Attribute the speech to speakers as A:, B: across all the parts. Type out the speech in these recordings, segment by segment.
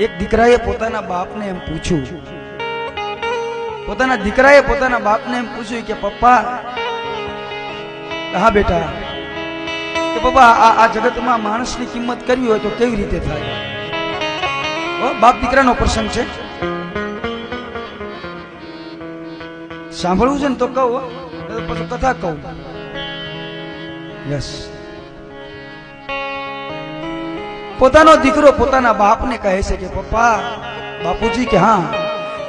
A: એક દીકરાએ પોતાના બાપને એમ પૂછ્યું. પોતાના દીકરાએ પોતાના બાપને એમ પૂછ્યું કે, પપ્પા, હા બેટા, કે પપ્પા, આ આ જગતમાં માણસની કિંમત કરવી હોય તો કેવી રીતે થાય? બાપ દીકરાનો પ્રસંગ છે. સાંભળવું છે ને તો કહું પછી કથા કહું. યસ. પોતાનો દીકરો પોતાના બાપને કહે છે કે, પપ્પા, બાપુજી કે હા,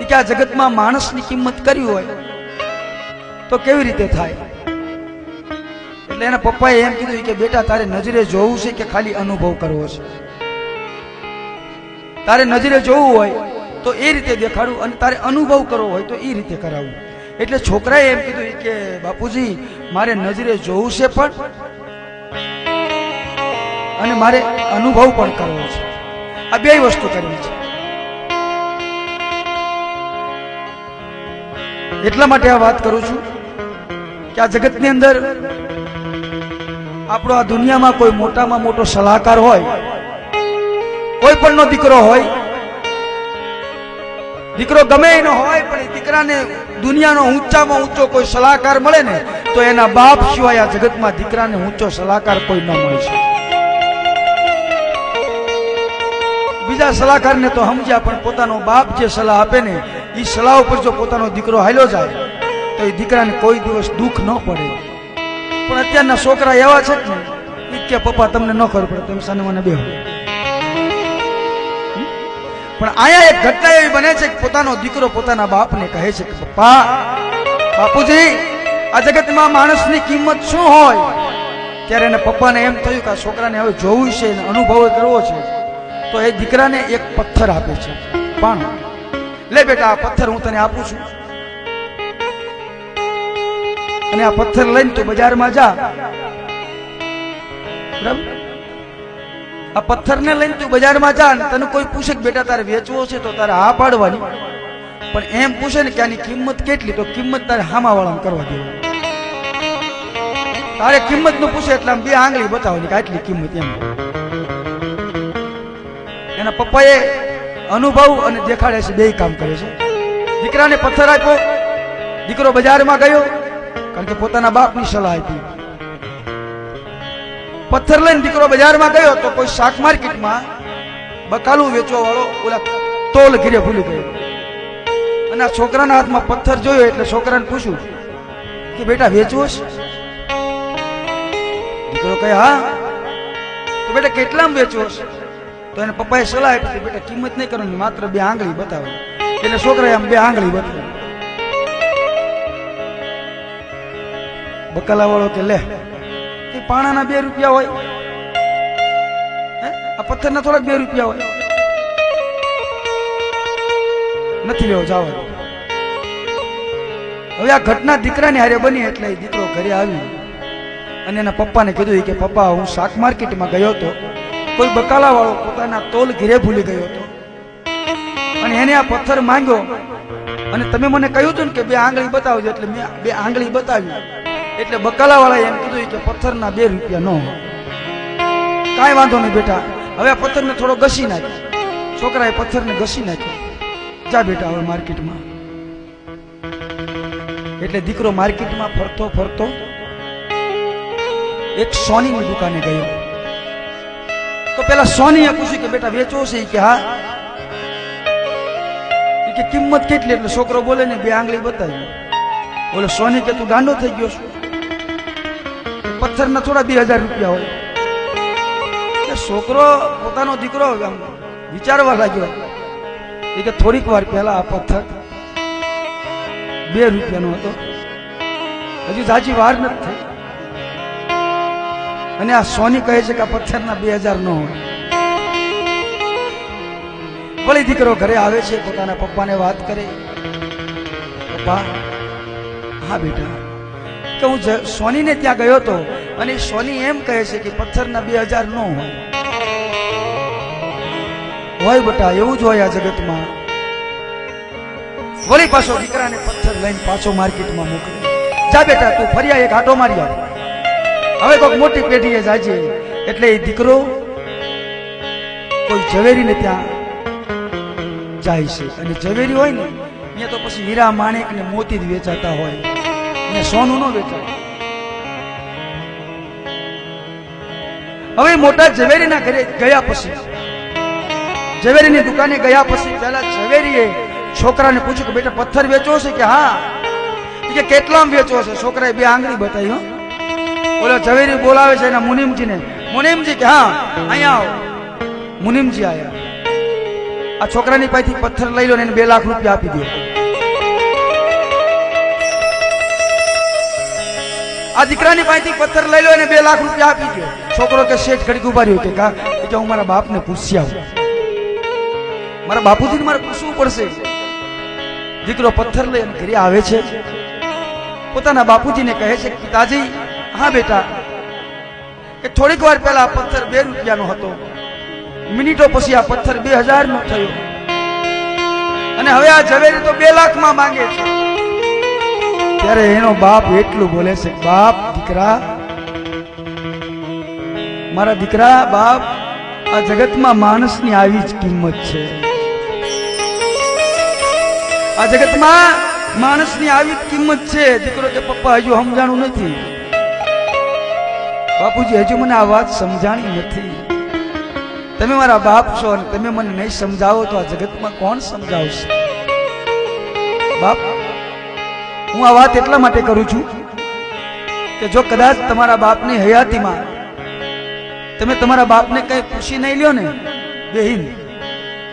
A: એ કે આ જગતમાં માણસની કિંમત કરી હોય તો કેવી રીતે થાય? એટલે એના પપ્પાએ એમ કીધું કે, બેટા, તારે નજરે જોવું છે કે ખાલી અનુભવ કરવો છે? તારે નજરે જોવું હોય તો એ રીતે દેખાડવું અને તારે અનુભવ કરવો હોય તો એ રીતે કરાવવું એટલે છોકરાએ એમ કીધું કે, બાપુજી, મારે નજરે જોવું છે પણ અને મારે અનુભવ પણ કરવો છે. આ બે વસ્તુ કરવી છે. એટલા માટે આ વાત કરું છું કે આ જગતની અંદર આપણો આ દુનિયામાં કોઈ મોટામાં મોટો સલાહકાર હોય, કોઈ પણ નો દીકરો હોય, દીકરો ગમે એનો હોય, પણ એ દીકરાને દુનિયાનો ઊંચામાં ઊંચો કોઈ સલાહકાર મળે ને, તો એના બાપ સિવાય આ જગતમાં દીકરાને ઊંચો સલાહકાર કોઈ ન મળે શકે. બીજા સલાહકારને તો સમજ્યા, પણ પોતાનો બાપ જે સલાહ આપે ને એ સલાહ ઉપર જો પોતાનો દીકરો હાલ્યો જાય, તો એ દીકરાને કોઈ દિવસ દુઃખ ન પડે. પણ અત્યારના છોકરા એવા છે ને કે, પપ્પા, તમને ન ખબર પડે, તમે સાને મને બેહો. પણ અહીંયા એક ઘટના એવી બને છે કે પોતાનો દીકરો પોતાના બાપને કહે છે કે, પપ્પા, બાપુજી, આ જગતમાં માણસની કિંમત શું હોય? ત્યારે એને પપ્પાને એમ થયું કે આ છોકરાને હવે જોવું છે અને અનુભવ કરવો છે. તો એ દીકરાને એક પથ્થર આપે છે. પણ લે બેટા, આ પથ્થર હું તને આપું છું. અને આ પથ્થર લઈને તું બજારમાં જા. આ પથ્થરને લઈને તું બજારમાં જા ને તને કોઈ પૂછે કે બેટા, તારે વેચવો છે તો તારે હા પાડવાની. પણ એમ પૂછે ને કે આની કિંમત કેટલી, તો કિંમત તારે હામા વાળા કરવા દેવાની. તારે કિંમતનું પૂછે એટલે આમ બે આંગળી બતાવવાની કે આટલી કિંમત એમ. એના પપ્પાએ અનુભવ અને દેખાડે છે બે કામ કરે છે. દીકરાને પથ્થર આપ્યો. દીકરો બજારમાં ગયો, કારણ કે પોતાના બાપની સલાહ આપી. પથ્થર લઈને દીકરો બજારમાં ગયો, તો કોઈ શાક માર્કેટમાં બકાલું વેચવા વાળો ઓલા તોલ ઘીરે ભૂલી ગયો. અને આ છોકરાના હાથમાં પથ્થર જોયો એટલે છોકરાને પૂછ્યું કે બેટા, વેચવો છે? દીકરો કહે, હા. બેટા, કેટલામાં વેચવો છે? તો એને પપ્પાએ સલાહ આપી હતી બેટા, કિંમત નહીં કરવાની, માત્ર બે આંગળી બતાવે. એટલે છોકરાએ આમ બે આંગળી બતાવી. બકાલા વાળો કે, લે એ પાણાના બે રૂપિયા હોય? આ પથ્થરના થોડાક બે રૂપિયા હોય. નથી લેવો જાવ હવે આ ઘટના દીકરાની હારે બની એટલે એ દીકરો ઘરે આવી અને એના પપ્પાને કીધું કે, પપ્પા, હું શાક માર્કેટમાં ગયો હતો. કોઈ બકાલા વાળો પોતાના તોલ ઘેરે ભૂલી ગયો હતો. અને એને આ પથ્થર માંગ્યો અને તમે મને કહ્યું હતું ને કે બે આંગળી બતાવજો, એટલે મેં બે આંગળી બતાવી. એટલે બકાલા વાળાએ એમ કીધું કે પથ્થરના બે રૂપિયા નો કાંઈ વાંધો નહીં બેટા, હવે આ પથ્થરને થોડો ઘસી નાખ. છોકરાએ પથ્થરને ઘસી નાખ્યો. જા બેટા હવે માર્કેટમાં. એટલે દીકરો માર્કેટમાં ફરતો ફરતો એક સોનીની દુકાને ગયો. તો પેલા સોનીએ પૂછ્યું કે, બેટા વેચવો છે કે, હા? કે, કિંમત કેટલી? એટલે છોકરો બોલે ને, બે આંગળી બતાવી. બોલે, સોની કે, તું ગાંડો થઈ ગયો છું? પથ્થરના થોડા બે હજાર રૂપિયા હોય. છોકરો પોતાનો દીકરો વિચારવા લાગ્યો. એ કે, થોડીક વાર પહેલા આ પથ્થર બે રૂપિયાનો હતો. હજી સાચી વાર નથી થઈ. અને આ સોની કહે છે કે આ પથ્થરના બે હજાર નો હોય. વળી દીકરો ઘરે આવે છે, પોતાના પપ્પાને વાત કરે. પપ્પા, હા બેટા. કે હું સોનીને ત્યાં ગયો હતો અને સોની એમ કહે છે કે પથ્થરના બે હજાર નો હોય. હોય બેટા, એવું જ હોય આ જગતમાં. વળી પાછો દીકરાને પથ્થર લઈને પાછો માર્કેટમાં મોકલે. જા બેટા, તું ફરિયા એક આટો મારી આવ. હવે કોઈક મોટી પેઢીએ જાજે. એટલે એ દીકરો કોઈ ઝવેરીને ત્યાં જાય છે. અને ઝવેરી હોય ને અહીંયા તો પછી હીરા માણેક ને મોતી જ વેચાતા હોય. અહીંયા સોનું ન વેચાય. હવે મોટા ઝવેરીના ઘરે ગયા પછી, ઝવેરીની દુકાને ગયા પછી પહેલા ઝવેરીએ છોકરાને પૂછ્યું કે બેટા પથ્થર વેચવો છે કે હા? કે કેટલામ વેચવો છે? છોકરાએ બે આંગળી બતાવી ઓલો ઝવેરી બોલાવે છે એના મુનિમજીને. મુનિમજી કે હા અહીંયા આવો. મુનિમજી આયા. આ છોકરાની પાસેથી પથ્થર લઈ લો ને એને બે લાખ રૂપિયા આપી દો આ દીકરાની પાસેથી પથ્થર લઈ લો અને બે લાખ રૂપિયા આપી દો છોકરો કે શેઠ ઘડીક ઊભા રહ્યો કે કા? કે હું મારા બાપને પૂછી આવું. મારા બાપુજીને મારે પૂછવું પડશે. દીકરો પથ્થર લઈ અને ઘરે આવે છે. પોતાના બાપુજીને કહે છે કે પિતાજી હા બેટા, કે થોડીક વાર પહેલા પથ્થર બે રૂપિયાનો હતો. મિનિટો પછી આ પથ્થર બે હજાર નો થયો. અને હવે આ ઝવેરી તો બે લાખમાં માંગે છે. ત્યારે એનો બાપ એટલું બોલે છે, બાપ, દીકરા, મારા દીકરા, બાપ, આ જગતમાં માણસની આવી જ કિંમત છે. આ જગતમાં માણસની આવી જ કિંમત છે. દીકરો કે, પપ્પા, હજુ સમજાણું નથી. બાપુજી, હજુ મને આ વાત સમજાણી નથી. તમે મારા બાપ છો અને તમે મને નહીં સમજાવો તો આ જગતમાં કોણ સમજાવશે? બાપ, હું આ વાત એટલા માટે કરું છું કે જો કદાચ તમારા બાપની હયાતીમાં તમે તમારા બાપને કઈ પૂછી નહીં લ્યો ને, બેહીન,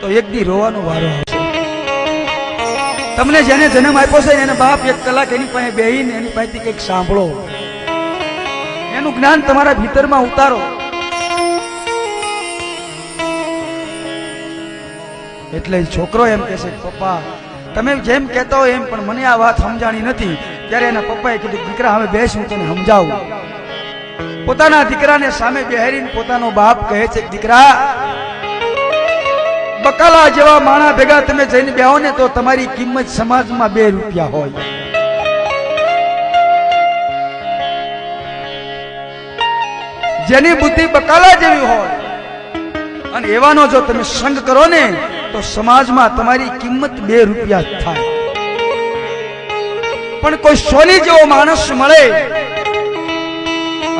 A: તો એક દી રોવાનો વારો આવશે. તમને જેને જન્મ આપ્યો છે એને બાપ એક કલાક એની પાસે બેહીને, એની પાસેથી કંઈક સાંભળો. એનું જ્ઞાન તમારા ભીતરમાં ઉતારો. એટલે છોકરો એમ કે છે, પપ્પા, તમે જેમ કહેતા હોય એમ, પણ મને આ વાત સમજાણી નથી. ત્યારે એના પપ્પાએ કીધું, દીકરા, હવે બેસ, હું તને સમજાવું. પોતાના દીકરાને સામે બેહારીને પોતાનો બાપ કહે છે, દીકરા, બકાલા જેવા માણા ભેગા તમે જઈને બેહો ને તો તમારી કિંમત સમાજમાં બે રૂપિયા હોય. જેની બુદ્ધિ બકાલા જેવી હોય. અને એવાનો જો તમે સંગ કરો ને, તો સમાજમાં તમારી કિંમત બે રૂપિયા થાય. પણ કોઈ સોની જેવો માણસ મળે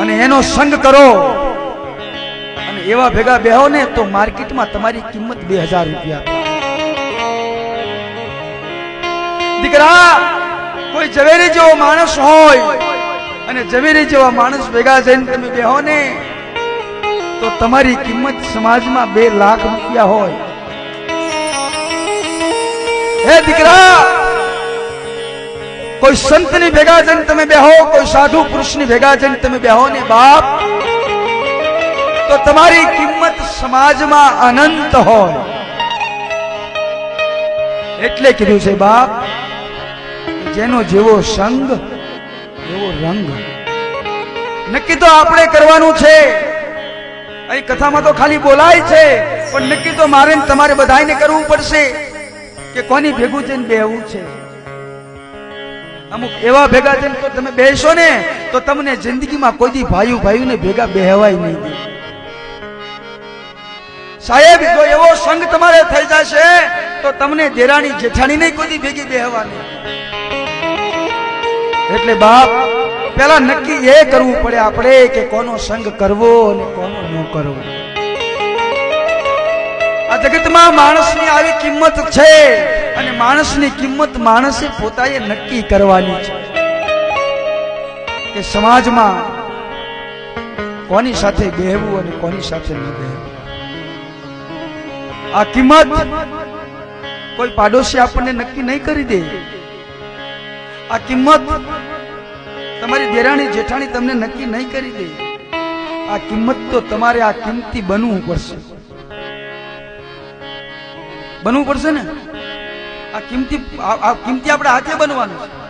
A: અને એનો સંગ કરો, અને એવા ભેગા બેહો ને, તો માર્કેટમાં તમારી કિંમત બે હજાર રૂપિયા દીકરા, કોઈ ઝવેરી જેવો માણસ હોય અને ઝવેરી જેવા માણસ ભેગા જઈને તમે બેહો ને, તો તમારી કિંમત સમાજમાં બે લાખ રૂપિયા હોય. હે દીકરા, કોઈ સંતની ભેગા જઈને તમે બેહો, કોઈ સાધુ પુરુષની ભેગા જઈને તમે બેહો ને બાપ, તો તમારી કિંમત સમાજમાં અનંત હોય. એટલે કીધું છે બાપ, જેનો જેવો સંગ નક્કી તો આપણે કરવાનું છે. અહીં કથામાં તો ખાલી બોલાય છે, પણ નક્કી તો મારે તમારે બધાને કરવું પડશે કે કોની ભેગું થઈને બેહવું છે. અમુક એવા ભેગા થઈને તો તમે બેસો ને, તો તમને જિંદગીમાં કોઈ દી ભાઈ ભાઈઓને ભેગા બેહવાય નહીં સાહેબ, જો એવો સંગ તમારે થઈ જશે, તો તમને દેરાણી જેઠાણી નહીં કોઈ ભેગી બેહવાની. એટલે બાપ, પેલા નક્કી એ કરવું પડે આપણે કે કોનો સંગ કરવો અને કોનો ન કરવો. આ જગતમાં માણસની આવી કિંમત છે અને માણસની કિંમત માણસે પોતાએ નક્કી કરવાની છે કે સમાજમાં કોની સાથે બેહવું અને કોની સાથે ન બેહવું. આ કિંમત કોઈ પાડોશી આપણને નક્કી નહીં કરી દે. આ કિંમત તમારી દેરાણી જેઠાણી તમને નક્કી નહીં કરી દે. આ કિંમત તો તમારે આ કિંમતી બનવું પડશે. બનવું પડશે ને? આ કિંમતી આ કિંમતી આપણે હાથે બનવાનું છે.